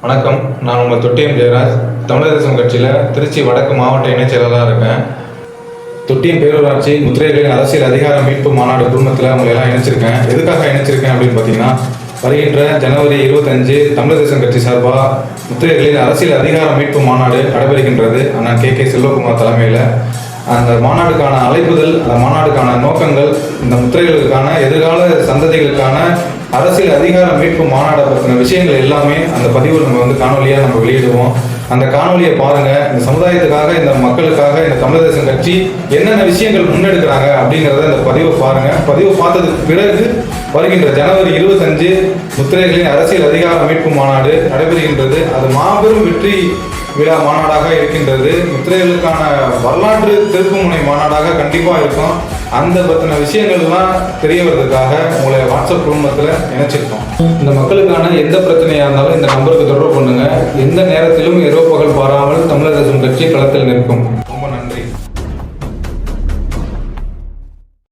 வணக்கம். நான் உங்கள் தொட்டியம் ஜெயராஜ். தமிழக தேசம் கட்சியில் திருச்சி வடக்கு மாவட்ட இணைச் செயலாளராக இருக்கேன். தொட்டியம் பேரூராட்சி முத்திரைகளின் அரசியல் அதிகார மீட்பு மாநாடு குழுமத்தில் உங்களை எல்லாம் இணைச்சிருக்கேன். எதுக்காக இணைச்சிருக்கேன் அப்படின்னு பார்த்தீங்கன்னா வருகின்ற ஜனவரி இருபத்தஞ்சு தமிழக தேசம் கட்சி சார்பாக முத்திரைகளின் அரசியல் அதிகார மீட்பு மாநாடு நடைபெறுகின்றது. அண்ணா கே. கே. செல்வகுமார் தலைமையில். அந்த மாநாடுக்கான அழைப்புதல் அந்த மாநாடுக்கான நோக்கங்கள் இந்த முத்திரைகளுக்கான எதிர்கால சந்ததிகளுக்கான அரசியல் அதிகார மீட்பு மாநாடை பற்றின விஷயங்கள் எல்லாமே அந்த பதிவு நம்ம வந்து காணொலியாக நம்ம வெளியிடுவோம். அந்த காணொலியை பாருங்க. இந்த சமுதாயத்துக்காக இந்த மக்களுக்காக இந்த தமிழக தேசம் கட்சி என்னென்ன விஷயங்கள் முன்னெடுக்கிறாங்க அப்படிங்கிறத இந்த பதிவை பாருங்க. பதிவு பார்த்ததுக்கு பிறகு வருகின்ற ஜனவரி இருபத்தஞ்சு முத்திரைகளின் அரசியல் அதிகார மீட்பு மாநாடு நடைபெறுகின்றது. அது மாபெரும் வெற்றி விழா மாநாடாக இருக்கின்றது. முத்திரைகளுக்கான வரலாற்று திருப்புமுனை மாநாடாக கண்டிப்பாக இருக்கும். அந்த பற்றின விஷயங்கள்லாம் தெரிய வர்றதுக்காக உங்களை வாட்ஸ்அப் குடும்பத்தில் இணைச்சிருக்கோம். இந்த மக்களுக்கான எந்த பிரச்சனையாக இருந்தாலும் இந்த நம்பருக்கு தொடர்பு பண்ணுங்க. எந்த நேரத்திலும் இரவு பகல் பாராமல் தமிழக கட்சி களத்தில் நிற்கும்.